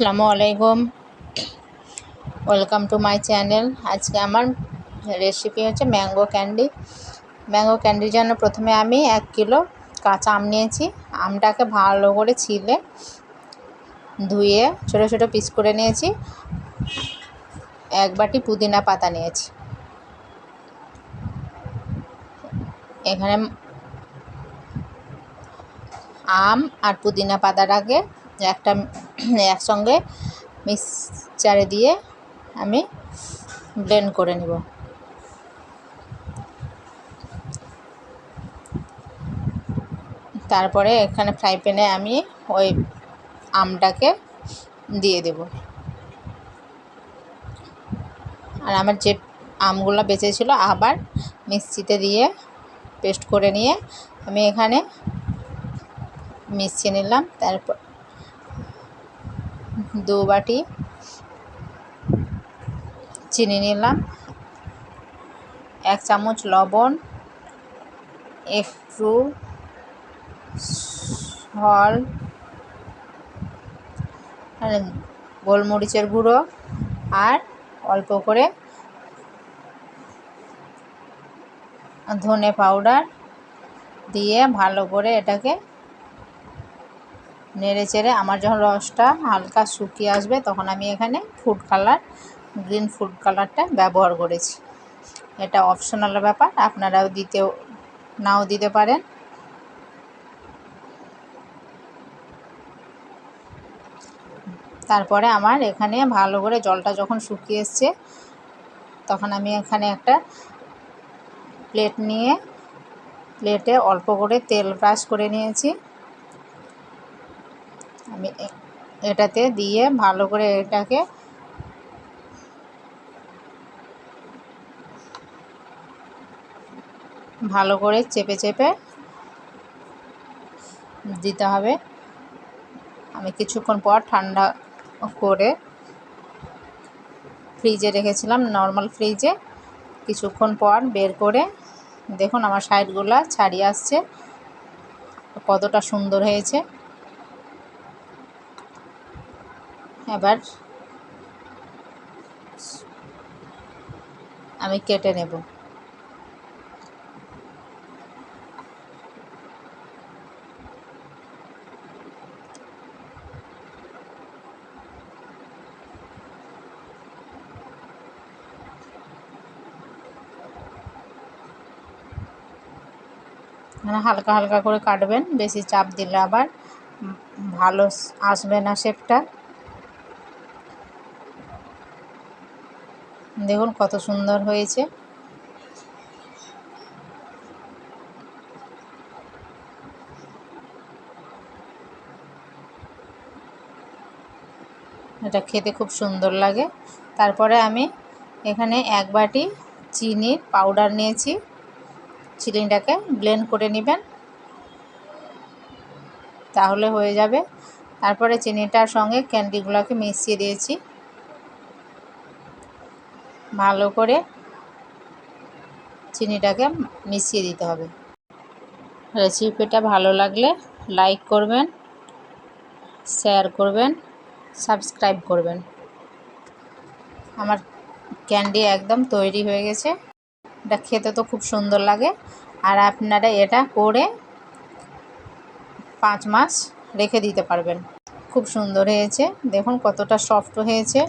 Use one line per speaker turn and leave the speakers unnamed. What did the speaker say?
আসসালামু আলাইকুম। Welcome to my channel আজকে আমার রেসিপি হচ্ছে ম্যাঙ্গো ক্যান্ডি ম্যাঙ্গো ক্যান্ডির জন্য প্রথমে আমি এক কিলো কাঁচা আম নিয়েছি। আমটাকে ভালো করে ছিলে, ধুয়ে ছোটো ছোটো পিস করে নিয়েছি। এক বাটি পুদিনা পাতা নিয়েছি। এখানে আম আর পুদিনা পাতাটাকে একটা একসঙ্গে মিক্সচারে দিয়ে আমি ব্লেন্ড করে নেব। তারপরে এখানে ফ্রাই প্যানে আমি ওই আমটাকে দিয়ে দেব। আর আমার যে আমগুলো বেঁচেছিলো আবার মিক্সিতে দিয়ে পেস্ট করে নিয়ে আমি এখানে মিশিয়ে নিলাম। তারপর দু বাটি চিনি নিলাম, এক চামচ লবণ, একটু সল গোলমরিচের গুঁড়ো আর অল্প করে ধনে পাউডার দিয়ে ভালো করে এটাকে নেড়ে চেড়ে আমার যখন রসটা হালকা শুকিয়ে আসবে, তখন আমি এখানে ফুড কালার গ্রিন ফুড কালারটা ব্যবহার করেছি। এটা অপশনাল ব্যাপার, আপনারাও দিতেও, নাও দিতে পারেন। তারপরে আমার এখানে ভালো করে জলটা যখন শুকিয়ে এসছে, তখন আমি এখানে একটা প্লেট নিয়ে প্লেটে অল্প করে তেল ব্রাশ করে নিয়েছি। এটাতে দিয়ে ভালো করে এটাকে ভালো করে চেপে চেপে দিতে হবে। আমি কিছুক্ষণ পর ঠান্ডা করে ফ্রিজে রেখেছিলাম, নর্মাল ফ্রিজে। কিছুক্ষণ পর বের করে, দেখুন আমার সাইডগুলো ছাড়িয়ে আসছে, কতটা সুন্দর হয়েছে। এবার আমি কেটে নেব। মানে হালকা হালকা করে কাটবেন, বেশি চাপ দিলে আবার ভালো আসবে না শেপটা। দেখুন কত সুন্দর হয়েছে। এটা খেতে খুব সুন্দর লাগে। তারপরে আমি এখানে এক বাটি চিনির পাউডার নিয়েছি। চিনিটাকে ব্লেন্ড করে নেবেন। তাহলে হয়ে যাবে। তারপরে চিনিটার সঙ্গে ক্যান্ডিগুলোকে মিশিয়ে দিয়েছি। ভালো করে চিনিটাকে মিশিয়ে দিতে হবে। রেসিপিটা ভালো লাগলে লাইক করবেন, শেয়ার করবেন, সাবস্ক্রাইব করবেন। আমার ক্যান্ডি একদম তৈরি হয়ে গেছে। এটা খেতে তো খুব সুন্দর লাগে। আর আপনারা এটা করে পাঁচ মাস রেখে দিতে পারবেন। খুব সুন্দর হয়েছে। দেখুন কতটা সফট হয়েছে।